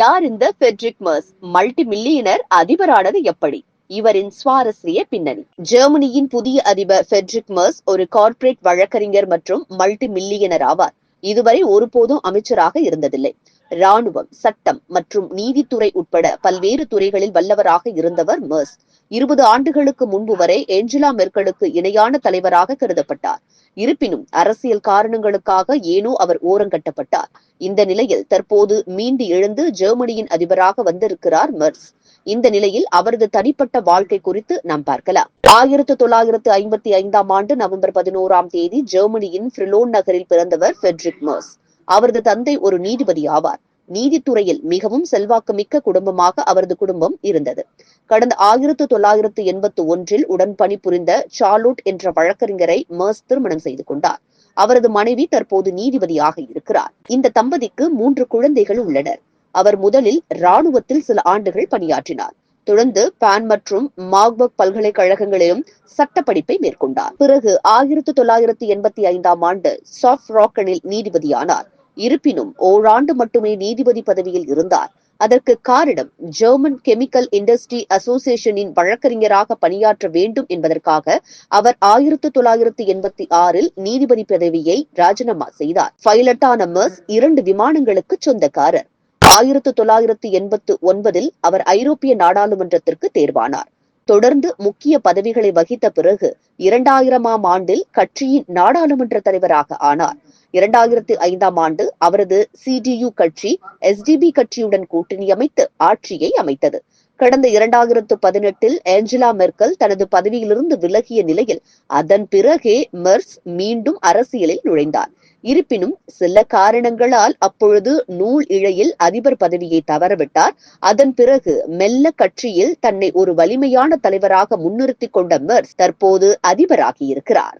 யார் இந்த Friedrich Merz multi millionaire அதிபரானது எப்படி? இவரின் சுவாரஸ்ய பின்னணி. ஜெர்மனியின் புதிய அதிபர் ஃபெட்ரிக் மர்ஸ் ஒரு கார்ப்பரேட் வழக்கறிஞர் மற்றும் மல்டி மில்லியனர் ஆவார். இதுவரை ஒருபோதும் அமைச்சராக இருந்ததில்லை. ராணுவம் சட்டம் மற்றும் நீதித்துறை உட்பட பல்வேறு துறைகளில் வல்லவராக இருந்தவர் மர்ஸ். இருபது ஆண்டுகளுக்கு முன்பு வரை ஏஞ்சலா மெர்க்கலுக்கு இணையான தலைவராக கருதப்பட்டார். இருப்பினும் அரசியல் காரணங்களுக்காக ஏனோ அவர் ஓரங்கட்டப்பட்டார் இந்த நிலையில் தற்போது மீண்டு எழுந்து ஜெர்மனியின் அதிபராக வந்திருக்கிறார் மெர்ஸ். இந்த நிலையில் அவரது தனிப்பட்ட வாழ்க்கை குறித்து நாம் பார்க்கலாம். ஆயிரத்தி தொள்ளாயிரத்து ஐம்பத்தி ஐந்தாம் ஆண்டு நவம்பர் பதினோராம் தேதி ஜெர்மனியின் ஃப்ரிலோன் நகரில் பிறந்தவர் ஃபெட்ரிக் மர்ஸ். அவரது தந்தை ஒரு நீதிபதி ஆவார். நீதித்துறையில் மிகவும் செல்வாக்குமிக்க குடும்பமாக அவரது குடும்பம் இருந்தது. கடந்த ஆயிரத்து தொள்ளாயிரத்து எண்பத்தி ஒன்றில் உடன் பணிபுரிந்த சார்லோட் என்ற வழக்கறிஞரை மர்ஸ் திருமணம் செய்து கொண்டார். அவரது மனைவி தற்போது நீதிபதியாக இருக்கிறார். இந்த தம்பதிக்கு மூன்று குழந்தைகள் உள்ளனர். அவர் முதலில் ராணுவத்தில் சில ஆண்டுகள் பணியாற்றினார். தொடர்ந்து பான் மற்றும் மாக்பக் பல்கலைக்கழகங்களிலும் சட்ட படிப்பை மேற்கொண்டார். பிறகு ஆயிரத்து தொள்ளாயிரத்து எண்பத்தி ஐந்தாம் ஆண்டு சாஃப்ட் ராக்கனில் நீதிபதியானார். இருப்பினும் ஓராண்டு மட்டுமே நீதிபதி பதவியில் இருந்தார். அதற்கு காரணம் ஜெர்மன் கெமிக்கல் இண்டஸ்ட்ரி அசோசியேஷனின் வழக்கறிஞராக பணியாற்ற வேண்டும் என்பதற்காக அவர் ஆயிரத்து தொள்ளாயிரத்து எண்பத்தி ஆறில் நீதிபதி பதவியை ராஜினாமா செய்தார். பைலட்டான மர்ஸ் இரண்டு விமானங்களுக்கு சொந்தக்காரர். ஆயிரத்து தொள்ளாயிரத்து எண்பத்து ஒன்பதில் அவர் ஐரோப்பிய நாடாளுமன்றத்திற்கு தேர்வானார். தொடர்ந்து முக்கிய பதவிகளை வகித்த பிறகு இரண்டாயிரமாம் ஆண்டில் கட்சியின் நாடாளுமன்ற தலைவராக ஆனார். இரண்டாயிரத்து ஐந்தாம் ஆண்டு அவரது சிடியு கட்சி எஸ்டிபி கட்சியுடன் கூட்டணி அமைத்து ஆட்சியை அமைத்தது. கடந்த இரண்டாயிரத்து பதினெட்டில் ஏஞ்சலா மெர்க்கல் தனது பதவியிலிருந்து விலகிய நிலையில் அதன் பிறகே மெர்ஸ் மீண்டும் அரசியலில் நுழைந்தார். இருப்பினும் சில காரணங்களால் அப்பொழுது நூல் இழையில் அதிபர் பதவியை தவறவிட்டார். அதன் பிறகு மெல்ல கட்சியில் தன்னை ஒரு வலிமையான தலைவராக முன்னிறுத்திக் கொண்ட மெர்ஸ் தற்போது அதிபராகியிருக்கிறார்.